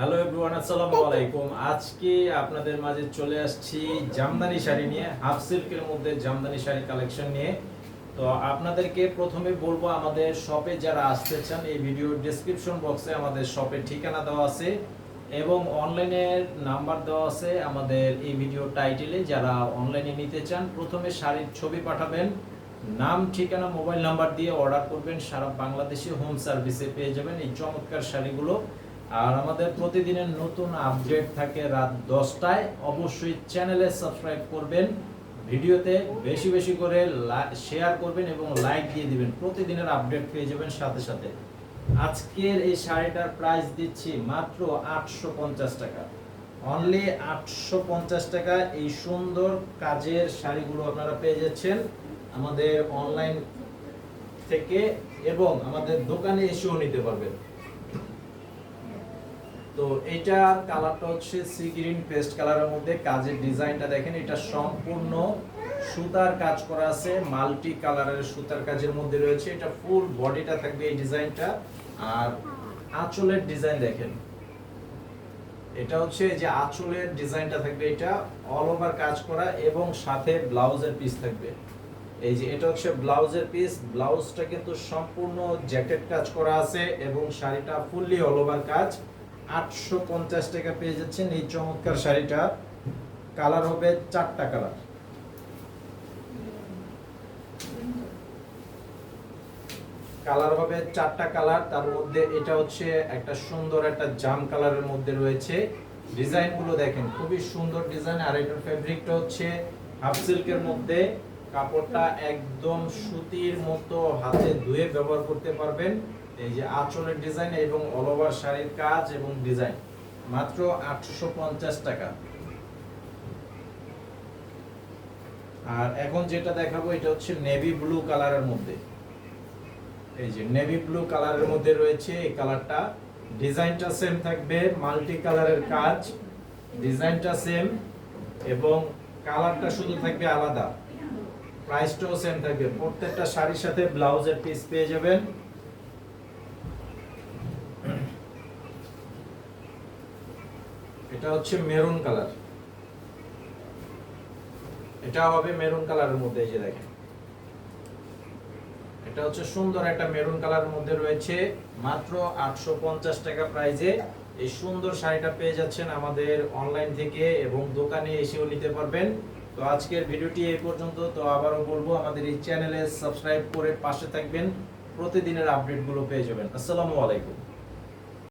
Hello everyone আসসালামু আলাইকুম আজকে আপনাদের মাঝে চলে আসছি জামদানি শাড়ি নিয়ে হাফ সিল্কের মধ্যে জামদানি শাড়ি কালেকশন নিয়ে। তো আপনাদেরকে প্রথমে বলব আমাদের শপে যারা আসতে চান এই ভিডিওর ডেসক্রিপশন বক্সে আমাদের শপের ঠিকানা দেওয়া আছে এবং অনলাইনের নাম্বার দেওয়া আছে আমাদের এই ভিডিও টাইটেলে যারা অনলাইনে নিতে চান প্রথমে শাড়ির ছবি পাঠাবেন নাম ঠিকানা মোবাইল নাম্বার দিয়ে অর্ডার করবেন সারা বাংলাদেশে হোম সার্ভিসে পেয়ে যাবেন এই চমৎকার শাড়িগুলো। আর আমাদের প্রতিদিনের নতুন আপডেট থাকে রাত দশটায়, অবশ্যই চ্যানেলে সাবস্ক্রাইব করবেন, ভিডিওতে বেশি বেশি করে শেয়ার করবেন এবং লাইক দিয়ে দিবেন। প্রতিদিনের আপডেট পেয়ে যাবেন সাথে সাথে। আজকের এই শাড়িটার প্রাইস দিচ্ছি মাত্র আটশো পঞ্চাশ টাকা। অনলি আটশো পঞ্চাশ টাকা এই সুন্দর কাজের শাড়িগুলো আপনারা পেয়ে যাচ্ছেন আমাদের অনলাইন থেকে এবং আমাদের দোকানে এসেও নিতে পারবেন। তো এটা কালারটা হচ্ছে সি গ্রিন পেস্ট কালারের মধ্যে কাজের ডিজাইনটা দেখেন, এটা সম্পূর্ণ সুতার কাজ করা আছে, মাল্টি কালারের সুতার কাজের মধ্যে রয়েছে, এটা ফুল বডিটা থাকবে এই ডিজাইনটা। আর আঁচলের ডিজাইন দেখেন, এটা হচ্ছে যে আঁচলের ডিজাইনটা থাকবে এটা অল ওভার কাজ করা এবং সাথে ব্লাউজের পিস থাকবে। এই যে এটা হচ্ছে ব্লাউজের পিস ব্লাউজটা কিন্তু সম্পূর্ণ জ্যাকেট কাজ করা আছে এবং শাড়িটা ফুললি অল ওভার কাজ। আটশো পঞ্চাশ টাকা পেয়ে যাচ্ছেন এই চমৎকার শাড়িটা। কালার হবে চারটা কালার। কালার হবে চারটা কালার, তার মধ্যে এটা হচ্ছে একটা সুন্দর একটা জাম কালারের মধ্যে রয়েছে। ডিজাইনগুলো দেখেন, খুবই সুন্দর ডিজাইন, আর এটার ফেব্রিকটা হচ্ছে হাফ সিল্কের মধ্যে। কাপড়টা একদম সুতির মতো হাতে ধুয়ে ব্যবহার করতে পারবেন। এই যে আঁচলের ডিজাইন এবং অল ওভার শাড়ির কাজ এবং ডিজাইন মাত্র আটশো পঞ্চাশ টাকা। আর এখন যেটা দেখাবো, এটা হচ্ছে নেভি ব্লু কালারের মধ্যে। এই যে নেভি ব্লু কালারের মধ্যে রয়েছে এই কালারটা ডিজাইনটা সেম থাকবে মাল্টি কালারের কাজ। ডিজাইনটা সেম এবং কালারটা শুধু থাকবে আলাদা। প্রাইসটাও সেম থাকবে। প্রত্যেকটা শাড়ির সাথে ব্লাউজের পিস পেয়ে যাবেন। এটা হচ্ছে মেরুন কালার। এটা হবে মেরুন কালারের মধ্যে, এই যে দেখেন। এটা হচ্ছে সুন্দর একটা মেরুন কালারের মধ্যে রয়েছে। মাত্র আটশো পঞ্চাশ টাকা প্রাইজে এই সুন্দর শাড়িটা পেয়ে যাচ্ছেন আমাদের অনলাইন থেকে এবং দোকানে এসেও নিতে পারবেন। তো আজকের ভিডিওটি এই পর্যন্ত। তো আবারও বলব, আমাদের এই চ্যানেলে সাবস্ক্রাইব করে পাশে থাকবেন। প্রতিদিনের আপডেটগুলো পেয়ে যাবেন। আসসালামু আলাইকুম।